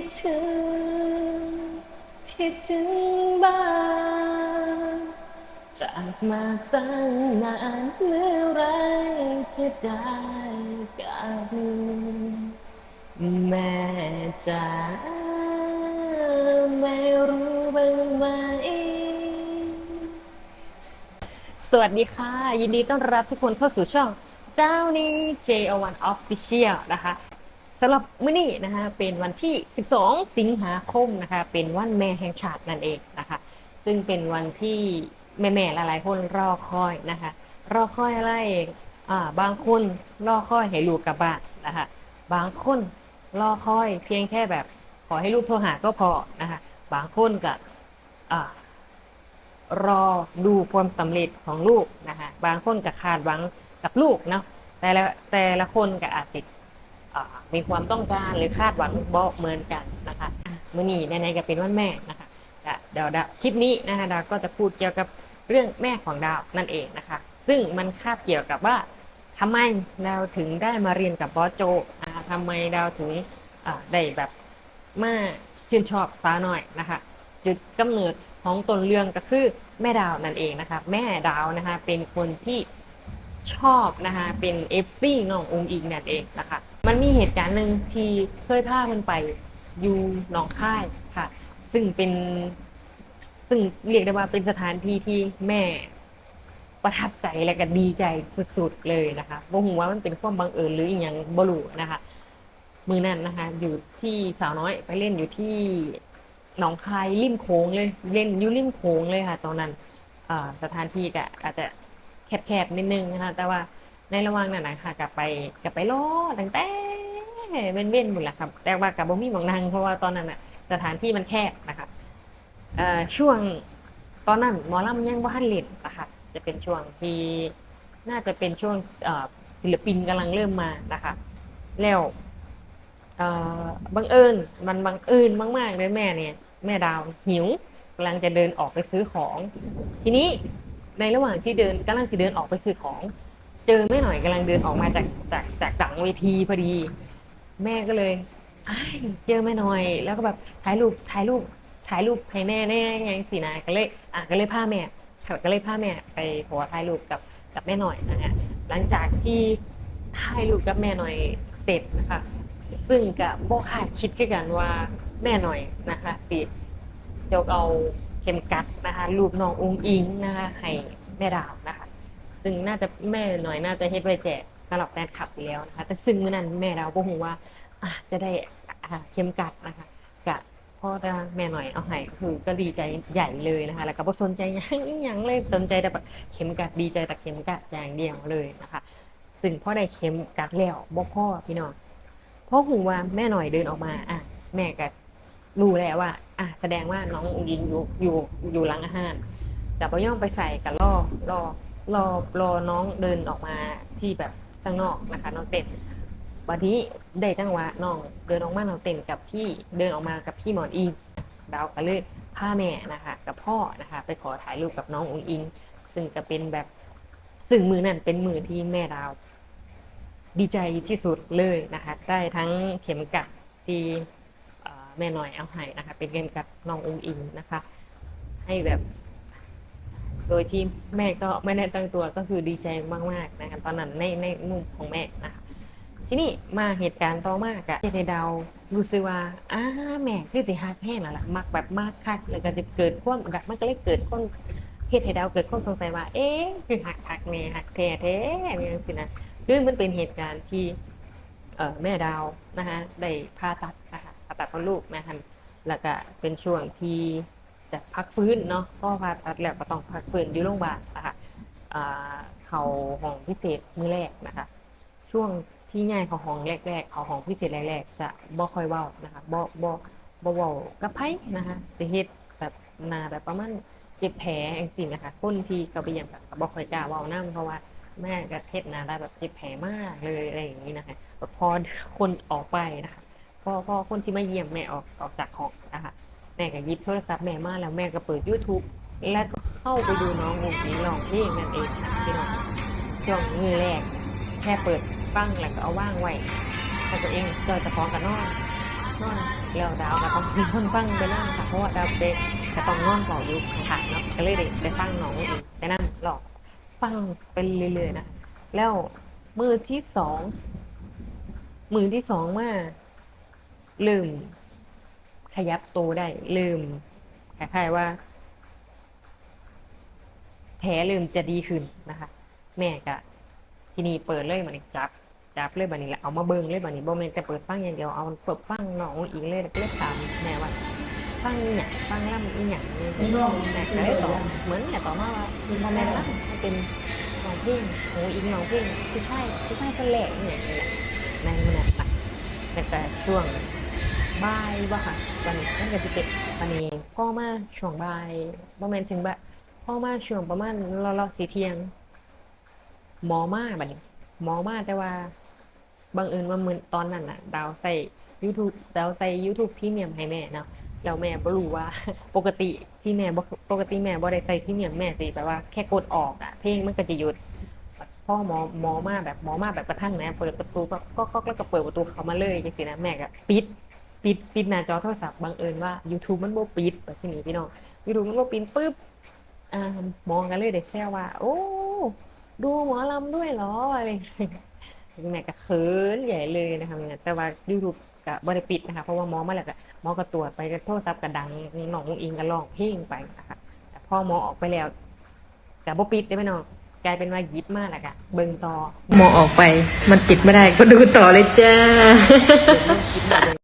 คิดถึง คิดถึงบ้างจากมาตั้งนานเมื่อไรจะได้กันแม่จ๋าไม่รู้บ้างไหม สวัสดีค่ะ ยินดีต้อนรับทุกคนเข้าสู่ช่องเจ้านี้ JO1 Official นะคะ สำหรับมื้อนี้นะคะเป็นวันที่ 12 สิงหาคมนะคะ เป็นวันแม่แห่งชาตินั่นเองนะคะ ซึ่งเป็นวันที่แม่ๆหลายๆคนรอคอยนะคะ รอคอยอะไรอ่าบางคนรอคอยให้ลูกกลับบ้านนะคะ บางคนรอคอยเพียงแค่แบบขอให้ลูกโทรหาก็พอนะคะ บางคนก็อ่ารอดูความสำเร็จของลูกนะคะ บางคนก็คาดหวังกับลูกเนาะแต่ละแต่ละคนก็อาจจะอ่า มีความต้องการหรือคาดหวังบอกเหมือนกันนะคะอะมื่อนี้ในๆก็เป็นวันแม่นะคะอะเดี๋ยวดาวคลิปนี้นะคะดาวก็จะพูดเกี่ยวกับเรื่องแม่ของดาวนั่นเองนะคะ ซึ่งมันคาบเกี่ยวกับว่าทำไมดาวถึงได้มาเรียนกับบอสโจอ่าทำไมดาวถึงได้แบบมาชื่นชอบสาวหน่อยนะคะจุดกำเนิดของต้นเรื่องก็คือแม่ดาวนั่นเองนะคะแม่ดาวนะคะเป็นคนที่ชอบนะคะเป็น FC น้ององค์อิงนั่นเองนะคะ มันมีเหตุการณ์หนึ่งที่เคยพาเพิ่นไปอยู่หนองค่ายค่ะ ซึ่งเป็นซึ่งเรียกได้ว่าเป็นสถานที่ที่แม่ประทับใจและก็ดีใจสุดๆเลยนะคะบ่ฮู้ว่ามันเป็นความบังเอิญหรืออีหยังบ่รู้นะคะ มือนั้นนะคะ อยู่ที่สาวน้อยไปเล่นอยู่ที่หนองคายริมโขงเลย เล่นอยู่ริมโขงเลยค่ะ ตอนนั้นสถานที่ก็อาจจะแคบๆนิดนึงนะคะแต่ว่า ในระหว่างนั้นนะคะกลับไปกลับไปรอตั้งแต่เว้นเว้นหมดแหละครับ แต่ว่ากับบ่มีหมองนั่งเพราะว่าตอนนั้นอะสถานที่มันแคบนะคะช่วงตอนนั้นหมอลำยังบ่ทันเล่นนะคะจะเป็นช่วงที่น่าจะเป็นช่วงศิลปินกำลังเริ่มมานะคะ แล้วบังเอิญมันบังเอิญมากๆเลยแม่เนี่ยแม่ดาวหิวกำลังจะเดินออกไปซื้อของ ทีนี้ในระหว่างที่เดินกำลังจะเดินออกไปซื้อของ เจอแม่หน่อยกำลังเดินออกมาจากจากจากดังเวทีพอดี แม่ก็เลยเจอแม่หน่อย แล้วก็แบบถ่ายรูปถ่ายรูปถ่ายรูปให้แม่แน่ยังสินะก็เลยอะก็เลยพาแม่ก็เลยพาแม่ไปขอถ่ายรูปกับกับแม่หน่อยนะฮะหลังจากที่ถ่ายรูปกับแม่หน่อยเสร็จนะคะซึ่งกับโบคาดคิดกันว่าแม่หน่อยนะคะติจกเอาเข็มกัดนะคะรูปน้องอุ้งอิงนะคะให้แม่ดาวน ซึ่งน่าจะแม่หน่อยน่าจะเฮ็ดไว้แจกสำหรับแฟนคลับอยู่แล้วนะคะ แต่ซึ่งเมื่อนั้นแม่ดาก็คงว่าอะจะได้อะเข็มกัดนะคะกะพ่อจะแม่หน่อยเอาให้คือก็ดีใจใหญ่เลยนะคะ แล้วก็บ่สนใจหยังอีหยังเลยสนใจแต่แบบเข็มกัดดีใจแต่เข็มกัดอย่างเดียวเลยนะคะซึ่งพ่อได้เข็มกัดแล้วบ่พ่อพี่น้องพราะหูว่าแม่หน่อยเดินออกมาอะแม่ก็รู้แล้วว่าอะแสดงว่าน้องอุงยิงอยู่อยู่อยู่หลังอาหารแต่พอย่อมไปใส่กับล่อรอ รอรอน้องเดินออกมาที่แบบข้างนอกนะคะน้องเต้นวันนี้ได้จังหวะน้องเดินออกมาน้องเต้นกับพี่เดินออกมากับพี่หมอนอิงดาวก็เลยพาแม่นะคะกับพ่อนะคะไปขอถ่ายรูปกับน้องอุงอิง ซึ่งก็เป็นแบบซึ่งมือนั่นเป็นมือที่แม่ดาว ดีใจที่สุดเลยนะคะได้ทั้งเข็มกัดที่แม่น้อยเอาให้นะคะเป็นเข็มกัดน้องอุงอิงนะคะ ให้แบบ โดยที่แม่ก็ไม่ได้ตั้งตัวก็คือดีใจมากๆนะคะตอนนั้นในในมุมของแม่นะคะทีนี้มาเหตุการณ์ต่อมากอะในดาวรู้สึกว่าอ้าแม่คือสิฮักแห้งแล้วล่ะมักแบบมากคักแล้วก็จะเกิดความแบบมันก็เลยเกิดความเหตุให้ดาวเกิดความสงสัยว่า เอ๊ะคือหักหักแม่หักแท้แท้เนี่ยสินะคือมันเป็นเหตุการณ์ที่เอ่อแม่ดาวนะคะได้ผ่าตัดนะคะผ่าตัดของลูกนะคะแล้วก็เป็นช่วงที่ จะพักฟื้นเนาะเพราะผ่าตัดแล้วก็ต้องพักฟื้นอยู่โรงพยาบาลนะคะอ่าเขาห้องพิเศษมือแรกนะคะ ช่วงที่ง่ายเขาห้องแรกๆเขาห้องพิเศษแรกๆจะบ่ค่อยเว้านะคะบ่บ่บ่เว้ากับไผนะคะจะเฮ็ดแบบหนาแบบประมาณเจ็บแผลจังซี่นะคะคนที่เขาไปเยี่ยมก็บ่ค่อยกล้าเว้านํเพราะว่าแม่กระเทศนะได้แบบเจ็บแผลมากเลยอะไรอย่างนี้นะคะพอคนออกไปนะคะพอพอคนที่มาเยี่ยมแม่ออกออกจากห้องนะคะ แม่ก็หยิบโทรศัพท์แม่มาแล้วแม่ก็เปิด YouTube แล้วก็เข้าไปดูน้องวงนี้ร้องเพลงนั่นเองนะพี่น้องช่วงมือแรก แค่เปิดฟังแล้วก็เอาว่างไว้แต่ตัวเองจอยตะพองกันนอนนอนแล้วดาวก็ต้องนอนฟังไปนั่งค่ะเพราะว่าดาวเด็กก็ต้องนอนเป่าอยู่ข้างๆเนาะก็เลยได้ไปฟังน้องอีกไปนั่งหลอกฟังไปเรื่อยๆนะแล้วมือที่สองมือที่สองมาลืม ขยับตัวได้ลืมคล้ายๆว่า แผลลืมจะดีขึ้นนะคะ แม่ก็ทีนี้เปิดเลยบันนี้จับจับเลยบันนี้แหละเอามาเบิ้งเลยบันนี้บ่แม่นแต่เปิดฟังอย่างเดียวเอาเปิดฟังน้องอีกเลยแล้วก็เลยถามแม่ว่าฟังอีหยังฟังล่ำอีหยังนี่แม่ก็เลยตอบเหมือนแม่ตอบมาว่าบ่แม่นล่ำเป็นน้องเพลงโอ้อีกน้องเพลงคือใช่คือใช่คนแรกนี่แหละในมันน่ะนะแต่แต่ช่วง บ่ายว่าค่ะวันนี้นั่นก็จะเป็นวันนี้ก็มาช่วงบ่ายบ่แม่นถึงบ่ายพ่อมาช่วงประมาณรอๆสีเที่ยงหมอมาบัดนี้หมอมาแต่ว่าบังเอิญว่ามือตอนนั้นน่ะ ดาวใส่ YouTube ดาวใส่ YouTube พรีเมียมให้แม่เนาะแล้วแม่บ่รู้ว่าปกติที่แม่ปกติแม่บ่ได้ใส่พรีเมียมแม่สิแบบว่าแค่กดออกอะเพลงมันก็จะหยุดพ่อหมอหมอมาแบบหมอมาแบบกระทั่งแม่เปิดประตูก็ก็แล้วก็เปิดประตูเขามาเลยจังซี่นะแม่ก็ปิด ปิดปิดหน้าจอโทรศัพท์บังเอิญว่า YouTube มันบ่ปิดแบบนี้พี่น้อง YouTube มันบ่ปิดปึ๊บอ่าหมอก็เลยได้แซวว่า โอ้ดูหมอลำด้วยเหรออะไรอย่างเงี้ยแม่ก็เขินใหญ่เลยนะคะเนี่ยแต่ว่ายูทูบก็บ่ได้ปิดนะคะเพราะว่าหมอมาแล้วก็หมอก็ตรวจไปก็โทรศัพท์ก็ดังน้องอุ้งอิงก็ร้องเพลงไปนะคะแต่พอหมอออกไปแล้วก็บ่ปิดได้ไหมน้องกลายเป็นว่าหยิบมาแล้วก็เบิ่งต่อหมอออกไป มันปิดไม่ได้ก็ดูต่อเลยจ้า